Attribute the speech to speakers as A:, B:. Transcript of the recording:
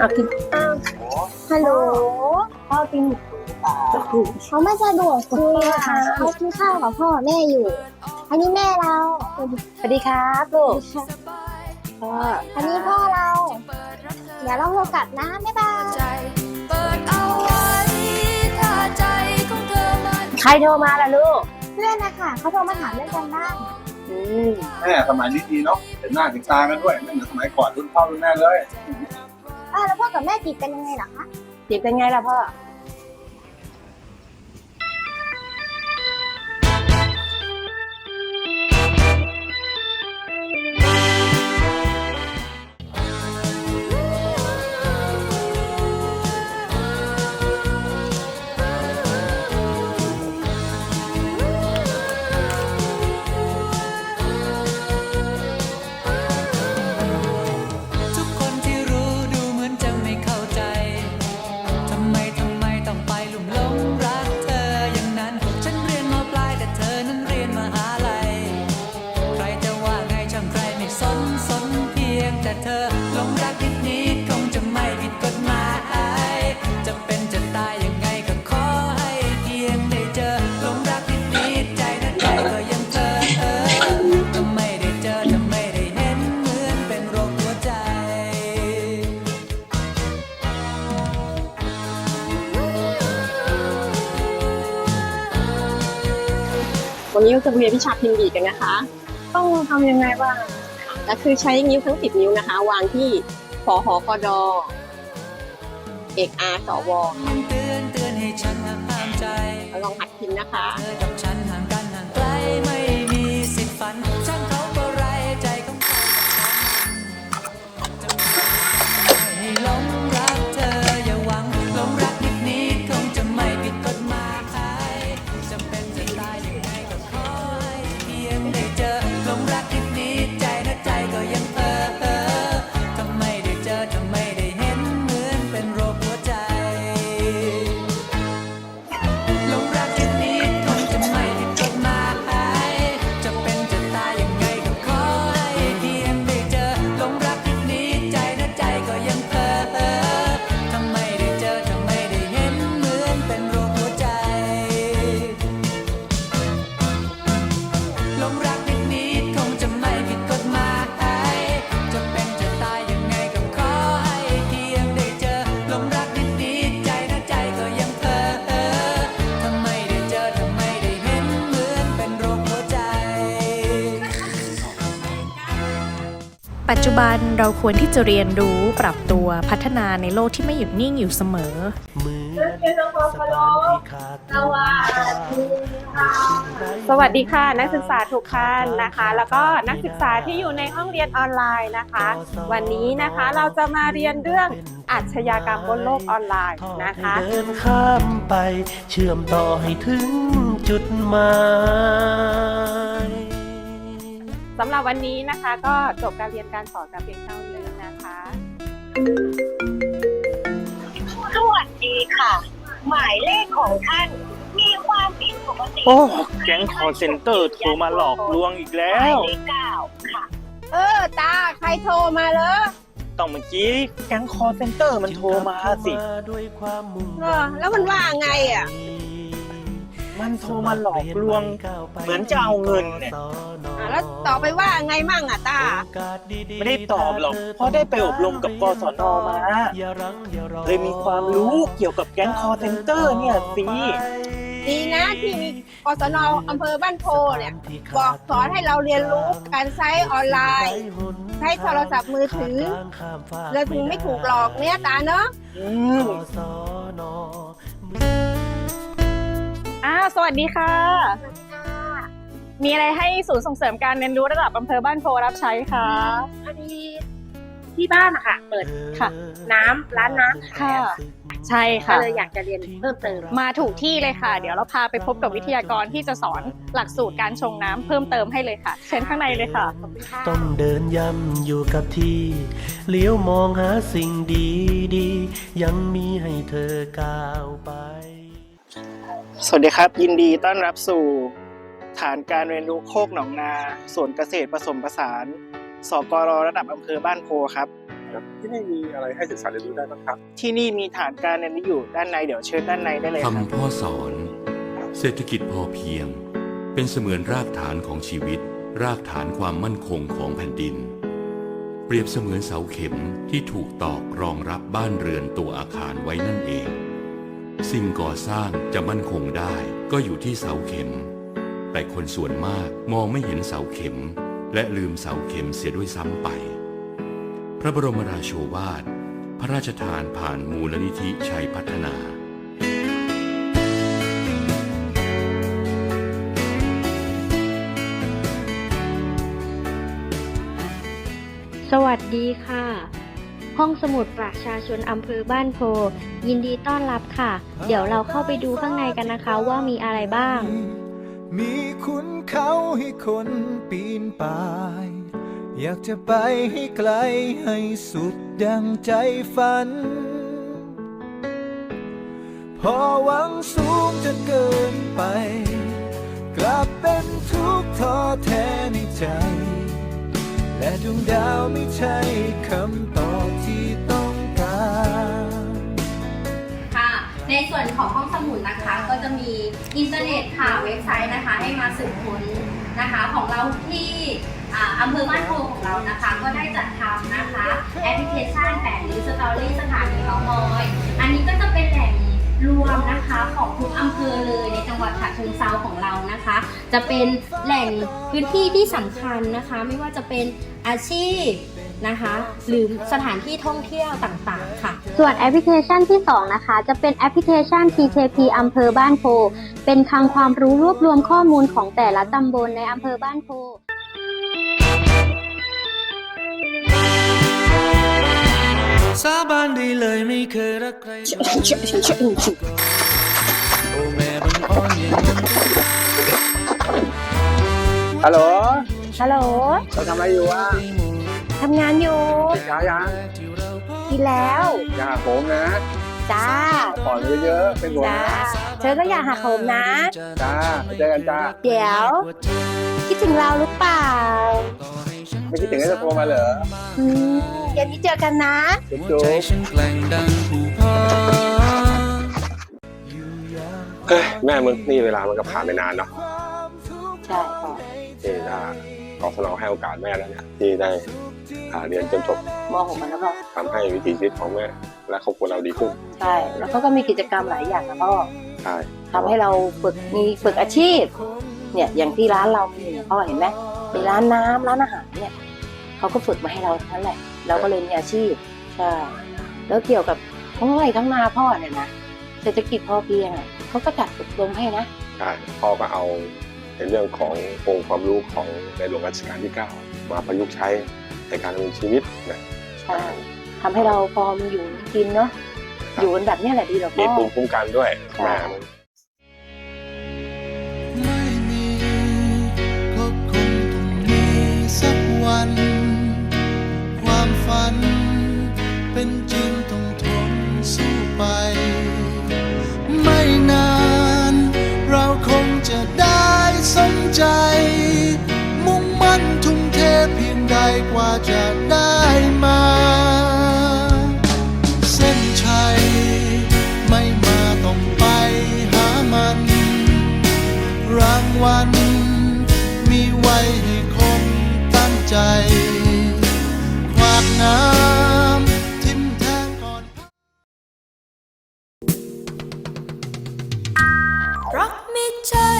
A: เอากินอ้าวฮัลโหล
B: พ่อกิน
A: เขาไม่สะดวกคุยอะค่ะเขากินข้าวกับพ่อแม่อยู่ อันนี้แม่เรา
B: สวัสดีครับลูก
A: พ่ออันนี้พ่อเรา เดี๋ยวเราโทรกลับนะ บ๊ายบาย
C: ใจเปิดเอาไว้ถ้าใจของเธอมัน
B: ใครโทรมาล่ะลูก
A: เพื่อนนะคะเขาโทรมาถามเรื่องกันบ้าน
B: อืม
D: แม่สมัยนี้ดีเนาะเห็นหน้าเห็นตากันด้วยไม่เหมือนสมัยก่อนรุ่นพ่อรุ่นแม่เลย
A: อ้าวแล้วพ่อกับแม่จีบกันยังไงเหรอคะ
B: จีบ
C: กันไงล่ะพ่อ จะเรียนวิ
E: ชาพิมพ์ดีดกันนะคะ ต้องทำยังไงบ้างก็คือใช้นิ้วทั้ง10นิ้วนะคะ วางที่ฟอหอกอดอเอกอาสว
C: เตือนเตือนให้ฉันห้ามใจ
E: ลองหัดพิมพ์นะคะ
F: ปัจจุบันเราควรที่จะเรียนรู้ปรับตัวพัฒนาในโลกที่ไม่หยุดนิ่งอยู่เสมอ
E: สวัสดีค่ะ นักศึกษาทุกท่านนะคะ แล้วก็นักศึกษาที่อยู่ในห้องเรียนออนไลน์นะคะ วันนี้นะคะเราจะมาเรียนเรื่องอาชญากรรมบนโลกออนไลน์นะคะ
G: เดินข้ามไปเชื่อมต่อให้ถึงจุดหมาย
E: สำหรับวันนี้นะคะ ก็จบการเรียนการสอนแต่เพียงเท่านี้นะคะ
H: สวัสดีค่ะ หมายเลขของท่าน มีความผิดปกติ
I: โอ้แก๊งคอร์เซนเตอร์โทรมาหลอกลวงอีกแล้
H: หมายว เลขเก้าค่ะ
E: เออตาใครโทรมาเลย
I: ต้องเมื่อกี้แก๊งคอร์เซนเตอร์มันโทรมาสิ
G: ด้วยความมุ่ง
E: เออแล้วมันว่าไงอะ
I: มันโทรมาหลอกลวง เหมือนจะเอาเงินเนี่ย
E: อะแล้วต่อไปว่าไงมั่งอะตา
I: ไม่ได้ตอบหรอกเพราะได้ไปอบรมกับกศนมาเลยมีความรู้เกี่ยวกับแก๊งคอร์เซนเตอร์เนี่ยสิ
E: ดีนะที่มีกศนอำเภอบ้านโพเนี่ยบอกสอนให้เราเรียนรู้การใช้ออนไลน์ใช้โทรศัพท์มือถือเราถึงไม่ถูกหลอกเนี่ยตาเนาะ
I: อืม
E: อ้าวสวัสดีค่ะ มีอะไรให้ศูนย์ส่งเสริมการเรียนรู้ระดับอำเภอบ้านโพรับใช้คะ
B: พอดีที่บ้านอะค่ะ เปิด
E: ค่ะ
B: น้ำร้านน้ำ
E: ค่ะ ใช่
B: ก็
E: ค่ะ
B: เลยอยากจะเรียนเพิ่มเติม
E: มาถูกที่เลยค่ะ เดี๋ยวเราพาไปพบกับวิทยากรที่จะสอนหลักสูตรการชงน้ำเพิ่มเติมให้เลยค่ะ เชิญข้างในเลยค่ะ
G: ต้องเดินย้ำอยู่กับที่เลี้ยวมองหาสิ่งดีดีๆยังมีให้เธอก้าวไป
I: สวัสดีครับ ยินดีต้อนรับสู่ ฐานการเรียนรู้โคกหนองนาส่วนเกษตรผสมผสาน สกรระดับอำเภอบ้านโพครับ
D: ครับที่นี่มีอะไรให้ศึกษาเรียนรู้ได้บ้างครับ
I: ที่นี่มีฐานการเรียนรู้อยู่ด้านในเดี๋ยวเชิญด้านในได้เลยครับ
J: คำพ่อสอน เศรษฐกิจพอเพียง เป็นเสมือนรากฐานของชีวิต รากฐานความมั่นคงของแผ่นดิน เปรียบเสมือนเสาเข็มที่ถูกตอกรองรับบ้านเรือนตัวอาคารไว้นั่นเอง สิ่งก่อสร้างจะมั่นคงได้ก็อยู่ที่เสาเข็ม แต่คนส่วนมากมองไม่เห็นเสาเข็ม และลืมเสาเข็มเสียด้วยซ้ำไป พระบรมราโชวาท พระราชทานผ่านมูลนิธิชัยพัฒนา
K: สวัสดีค่ะ ห้องสมุดประชาชนอำเภอบ้านโพ ยินดีต้อนรับค่ะ เดี๋ยวเราเข้าไปดูข้างในกันนะคะว่ามีอะไรบ้าง
C: มีคุณเขาให้คนปีนป่าย อยากจะไปให้ไกลให้สุดดังใจฝัน พอหวังสูงจนเกินไป กลับเป็นทุกข์ท้อแท้ในใจ และดวงดาวไม่ใช่คำตอบที่ต้องการ
K: ค่ะ ในส่วนของห้องสมุดนะคะ ก็จะมีอินเทอร์เน็ตค่ะเว็บไซต์นะคะ ให้มาสืบค้นนะคะของเราที่อ่าอำเภอบ้านโพของเรานะคะ ก็ได้จัดทำนะคะแอปพลิเคชันแปดริ้วสตอรี่สถานีเมามอย อันนี้ก็จะเป็นแหล่งรวมนะคะของทุกอำเภอเลยในจังหวัดฉะเชิงเซาของเรานะคะ จะเป็นแหล่งพื้นที่ที่สำคัญนะคะ ไม่ว่าจะเป็น อาชีพนะคะ หรือสถานที่ท่องเที่ยวต่างๆ ค่ะ
A: ส่วนแอปพลิเคชันที่ 2 นะคะ จะเป็นแอปพลิเคชัน TKP อำเภอบ้านโพ เป็นคลังความรู้รวบรวมข้อมูลของแต่ละตำบลในอำเภอบ้านโพ
C: สาบานได้เลยไม่เคยรักใครโอ้แม่บันอ่อนเย็น
D: ฮัลโหล
E: ฮัลโหล
D: เราทำอะไรอยู่วะ
E: ทำงานอยู่
D: กินข้าวยัง
E: กินแล้ว
D: อย่าหักผมนะ
E: จ้า
D: ก่อนเยอะๆเป็นห่วง
E: จ้า
D: นะ
E: เธอก็อย่าหักโหมนะ
D: จ้าไปเจอกันจ้า
E: เดี๋ยว คิดถึงเราหรือเปล่า
D: ไม่คิดถึงให้จะโทรมาเหรอ
E: อืมเย็นนี้เจอกันนะ
D: จุ๊บจุ๊
C: ใจ
D: บ
C: ฉันแกล้งดังผู้พาอยู่อย่าง
D: เฮ้ยแม่มึงนี่เวลามันก็ผ่านไปนานเนาะ
C: ความทุกข์
E: ใช่ค่ะ
D: ที่ถ้า กศนให้โอกาสแม่แล้วเนี่ยที่ได้อ่าเรียนจนจบ
B: มหกมันแล้วก็
D: ทำให้วิถีชีวิตของแม่และครอบครัวเราดีขึ้น
B: ใช่แล้วเขาก็มีกิจกรรมหลายอย่างนะพ่อ
D: ใช่
B: ทำให้เราฝึกมีฝึกอาชีพ เนี่ยอย่างที่ร้านเรามีเนี่ยพ่อเห็นไหมมีร้านน้ำร้านอาหารเนี่ยเขาก็ฝึกมาให้เราทั้งนั้นแหละ เราก็เลยมีอาชีพใช่แล้วเกี่ยวกับทั้งไร่ทั้งนาพ่อเนี่ยนะเศรษฐกิจพอเพียงอะเขาก็จัดอบรมให้นะ
D: ใช่พ่อก็เอา ในเรื่องขององค์ความรู้ของในหลวงรัชกาลที่ 9 มาประยุกต์ใช้ในการดำเนินชีวิตนะ
B: ใช่ทำให้เราพอมีอยู่มีกินเนาะอยู่กันแบบเนี้ยแหละดีหรอ
D: มี
B: พ่อ
D: ภูมิคุ้มกันด้วยแม่มึง
C: ไม่มีก็คงต้องมีสักวัน ความฝันเป็นจริง enjoy